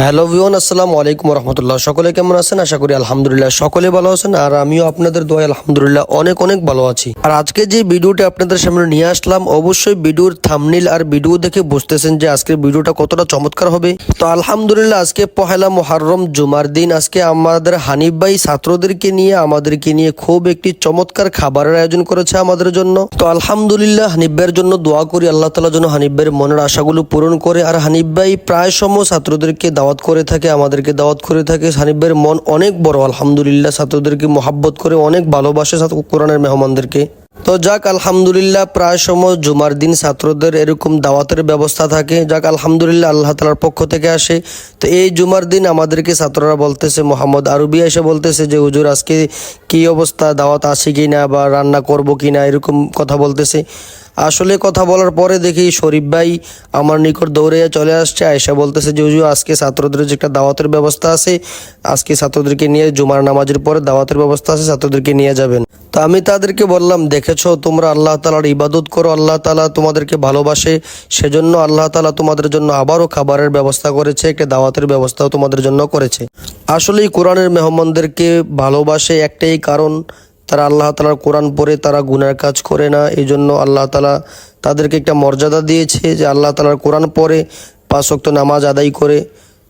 Hello ভিওন আসসালামু আলাইকুম রহমতুল্লাহ সকলে কেমন আছেন? আশা করি আলহামদুলিল্লাহ সকলে ভালো আছেন, আর আমিও আপনাদের দোয়া আলহামদুলিল্লাহ অনেক অনেক ভালো আছি। আর আজকে যে ভিডিওটা আপনাদের সামনে নিয়ে আসলাম, অবশ্যই ভিডিওর থামনিল আর ভিডিও দেখে বুঝতেছেন যে আজকের ভিডিওটা কতটা চমৎকার হবে। তো আলহামদুলিল্লাহ, আজকে পহেলা মোহাররম জুমার দিন, আজকে আমাদের হানিফ ভাই ছাত্রদেরকে নিয়ে, আমাদেরকে নিয়ে খুব একটি চমৎকার খাবারের আয়োজন করেছে আমাদের জন্য। তো আলহামদুলিল্লাহ, হানিফ ভাইয়ের জন্য দোয়া করি, আল্লাহ তালা যেন হানিফ ভাইয়ের মনের আশাগুলো পূরণ করে। আর হানিফ ভাই প্রায় সময় ছাত্রদেরকে দাওয়াত করে থাকে, আমাদেরকে দাওয়াত করে থাকে। সানিবের মন অনেক বড়, আলহামদুলিল্লাহ। ছাত্রদেরকে মহাব্বত করে অনেক ভালোবাসে কোরআনের মেহমানদেরকে। তো যাক, আলহামদুলিল্লাহ, প্রায় সময় জুমার দিন ছাত্রদের এরকম দাওয়াতের ব্যবস্থা থাকে। যাক, আলহামদুলিল্লাহ, আল্লাহ তালার পক্ষ থেকে আসে। তো এই জুমার দিন আমাদেরকে ছাত্ররা বলতেছে, মোহাম্মদ আরবি এসে বলতেছে যে, হুজুর, আজকে কি অবস্থা? দাওয়াত আছে কি না? বা রান্না করব কি না? এরকম কথা বলতেছে। আসলে কথা বলার পরে দেখি শরীফ ভাই আমার নিকট দৌড়ে চলে আসছে আয়সা বলতেছে যে, হুজুর, আজকে ছাত্রদের যে একটা দাওয়াতের ব্যবস্থা আছে, আজকে ছাত্রদেরকে নিয়ে জুমার নামাজের পরে দাওয়াতের ব্যবস্থা আছে, ছাত্রদেরকে নিয়ে যাবেন। তো আমি তাদেরকে বললাম, দেখেছ তোমরা আল্লাহ তালার ইবাদত করো, আল্লাহ তালা তোমাদেরকে ভালোবাসে। সেজন্য আল্লাহ তালা তোমাদের জন্য আবারও খাবারের ব্যবস্থা করেছে, একটা দাওয়াতের ব্যবস্থাও তোমাদের জন্য করেছে। আসলেই কোরআনের মেহমানদেরকে ভালোবাসে একটাই কারণ, তারা আল্লাহ তালার কোরআন পড়ে তারা গুনার কাজ করে না। এই জন্য আল্লাহ তালা তাদেরকে একটা মর্যাদা দিয়েছে যে আল্লাহ তালার কোরআন পড়ে, পাঁচ নামাজ আদায় করে।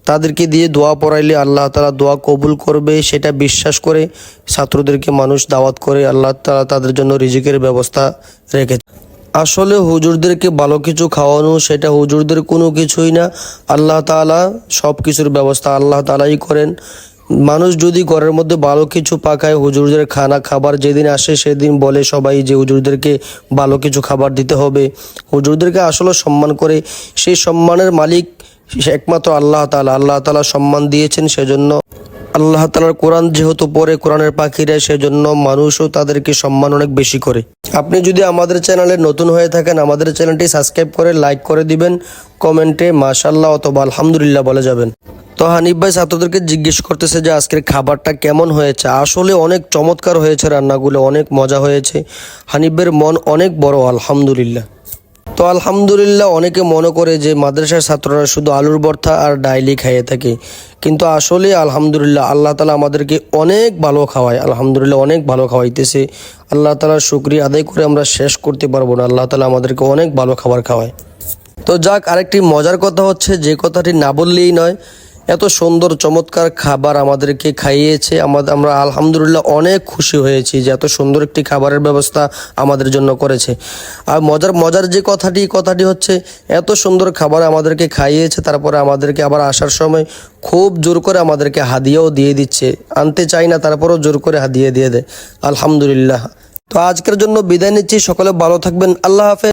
তাদেরকে দিয়ে দোয়া পড়াইলে আল্লাহ তালা দোয়া কবুল করবে, সেটা বিশ্বাস করে ছাত্রদেরকে মানুষ দাওয়াত করে, আল্লাহ তালা তাদের জন্য রিজিকের ব্যবস্থা রেখেছে আসলে হুজুরদেরকে ভালো কিছু খাওয়ানো, সেটা হুজুরদের কোনো কিছুই না। আল্লাহ তাআলা সব কিছুর ব্যবস্থা আল্লাহ তালাই করেন। মানুষ যদি ঘরের মধ্যে ভালো কিছু পাকায়, হুজুরদের খানা খাবার যেদিন আসে সেদিন বলে সবাই যে হুজুরদেরকে ভালো কিছু খাবার দিতে হবে। হুজুরদেরকে আসলে সম্মান করে, সেই সম্মানের মালিক একমাত্র আল্লাহ তাআলা। আল্লাহ তাআলা সম্মান দিয়েছেন সেজন্য। আল্লাহ তালার কোরআন যেহেতু পরে কোরআনের পাখিরা সেজন্য মানুষও তাদেরকে সম্মান অনেক বেশি করে। আপনি যদি আমাদের চ্যানেলে নতুন হয়ে থাকেন, আমাদের চ্যানেলটি সাবস্ক্রাইব করে, লাইক করে দিবেন, কমেন্টে মাশাল্লাহ অথবা আলহামদুলিল্লাহ বলে যাবেন। তো হানিফ ভাই ছাত্রদেরকে জিজ্ঞেস করতেছে যে, আজকের খাবারটা কেমন হয়েছে? আসলে অনেক চমৎকার হয়েছে রান্নাগুলো, অনেক মজা হয়েছে। হানিফের মন অনেক বড়, আলহামদুলিল্লাহ। তো আলহামদুলিল্লাহ অনেকে মনে করে যে মাদ্রাসার ছাত্ররা শুধু আলুর ভর্তা আর ডাইলি খাইয়ে থাকে। কিন্তু আসলে আলহামদুলিল্লাহ আল্লাহ তালা আমাদেরকে অনেক ভালো খাওয়ায়, আলহামদুলিল্লাহ অনেক ভালো খাওয়াইতেছে। আল্লাহ তালার শুক্রিয়া আদায় করে আমরা শেষ করতে পারব না, আল্লাহ তালা আমাদেরকে অনেক ভালো খাবার খাওয়ায়। তো যাক, আরেকটি মজার কথা হচ্ছে যে কথাটি না বললেই নয় এত সুন্দর, চমৎকার খাবার আমাদেরকে খাইয়েছে। আমাদের আমরা আলহামদুলিল্লাহ অনেক খুশি হয়েছি যে এত সুন্দর একটি খাবারের ব্যবস্থা আমাদের জন্য করেছে। আর মজার মজার যে কথাটি কথাটি হচ্ছে, এত সুন্দর খাবার আমাদেরকে খাইয়েছে, তারপরে আমাদেরকে আবার আসার সময় খুব জোর করে আমাদেরকে হাদিয়াও দিয়ে দিচ্ছে। আনতে চাই না, তারপরেও জোর করে হাদিয়ে দিয়ে দেয়। আলহামদুলিল্লাহ। তো আজকের জন্য বিদায় নিচ্ছি, সকলে ভালো থাকবেন, আল্লাহ হাফেজ।